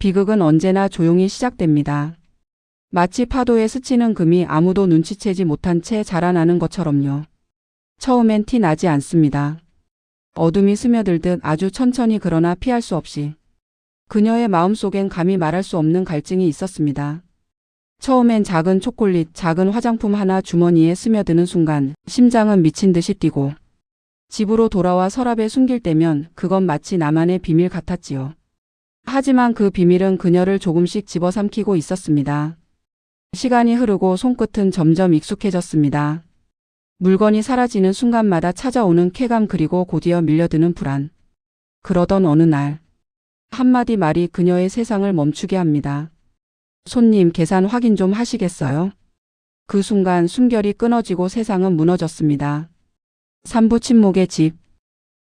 비극은 언제나 조용히 시작됩니다. 마치 파도에 스치는 금이 아무도 눈치채지 못한 채 자라나는 것처럼요. 처음엔 티 나지 않습니다. 어둠이 스며들듯 아주 천천히 그러나 피할 수 없이. 그녀의 마음속엔 감히 말할 수 없는 갈증이 있었습니다. 처음엔 작은 초콜릿, 작은 화장품 하나 주머니에 스며드는 순간 심장은 미친 듯이 뛰고 집으로 돌아와 서랍에 숨길 때면 그건 마치 나만의 비밀 같았지요. 하지만 그 비밀은 그녀를 조금씩 집어삼키고 있었습니다. 시간이 흐르고 손끝은 점점 익숙해졌습니다. 물건이 사라지는 순간마다 찾아오는 쾌감 그리고 곧이어 밀려드는 불안. 그러던 어느 날 한마디 말이 그녀의 세상을 멈추게 합니다. 손님 계산 확인 좀 하시겠어요? 그 순간 숨결이 끊어지고 세상은 무너졌습니다. 산부 침묵의 집.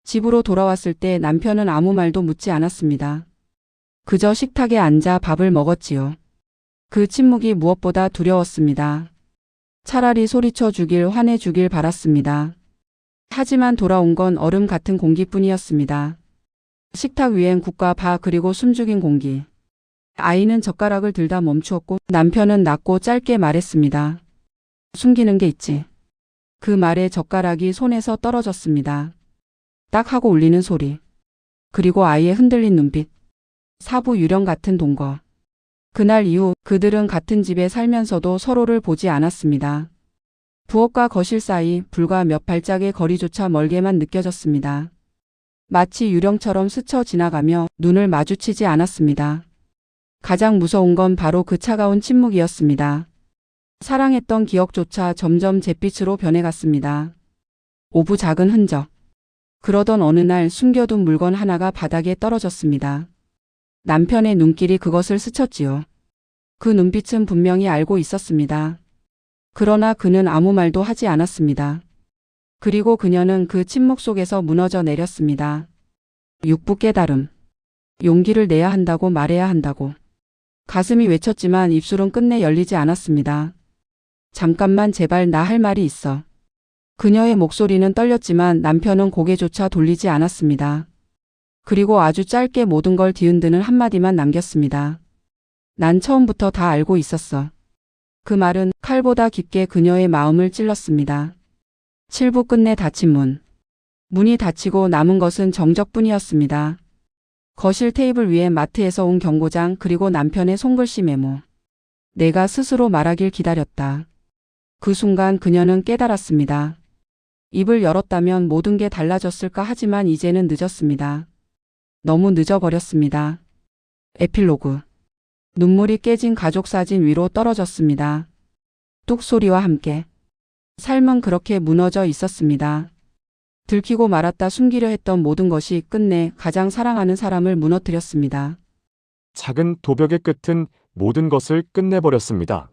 집으로 돌아왔을 때 남편은 아무 말도 묻지 않았습니다. 그저 식탁에 앉아 밥을 먹었지요. 그 침묵이 무엇보다 두려웠습니다. 차라리 소리쳐 주길 화내 주길 바랐습니다. 하지만 돌아온 건 얼음 같은 공기뿐이었습니다. 식탁 위엔 국과 바 그리고 숨죽인 공기. 아이는 젓가락을 들다 멈추었고 남편은 낮고 짧게 말했습니다. 숨기는 게 있지. 그 말에 젓가락이 손에서 떨어졌습니다. 딱 하고 울리는 소리. 그리고 아이의 흔들린 눈빛. 사부 유령 같은 동거. 그날 이후 그들은 같은 집에 살면서도 서로를 보지 않았습니다. 부엌과 거실 사이 불과 몇 발짝의 거리조차 멀게만 느껴졌습니다. 마치 유령처럼 스쳐 지나가며 눈을 마주치지 않았습니다. 가장 무서운 건 바로 그 차가운 침묵이었습니다. 사랑했던 기억조차 점점 잿빛으로 변해갔습니다. 오부 작은 흔적. 그러던 어느 날 숨겨둔 물건 하나가 바닥에 떨어졌습니다. 남편의 눈길이 그것을 스쳤지요. 그 눈빛은 분명히 알고 있었습니다. 그러나 그는 아무 말도 하지 않았습니다. 그리고 그녀는 그 침묵 속에서 무너져 내렸습니다. 육부 깨달음. 용기를 내야 한다고 말해야 한다고. 가슴이 외쳤지만 입술은 끝내 열리지 않았습니다. 잠깐만 제발 나 할 말이 있어. 그녀의 목소리는 떨렸지만 남편은 고개조차 돌리지 않았습니다. 그리고 아주 짧게 모든 걸 뒤흔드는 한마디만 남겼습니다. 난 처음부터 다 알고 있었어. 그 말은 칼보다 깊게 그녀의 마음을 찔렀습니다. 7부 끝내 닫힌 문. 문이 닫히고 남은 것은 정적뿐이었습니다. 거실 테이블 위에 마트에서 온 경고장 그리고 남편의 손글씨 메모. 내가 스스로 말하길 기다렸다. 그 순간 그녀는 깨달았습니다. 입을 열었다면 모든 게 달라졌을까 하지만 이제는 늦었습니다. 너무 늦어버렸습니다. 에필로그. 눈물이 깨진 가족 사진 위로 떨어졌습니다. 뚝 소리와 함께. 삶은 그렇게 무너져 있었습니다. 들키고 말았다 숨기려 했던 모든 것이 끝내 가장 사랑하는 사람을 무너뜨렸습니다. 작은 도벽의 끝은 모든 것을 끝내버렸습니다.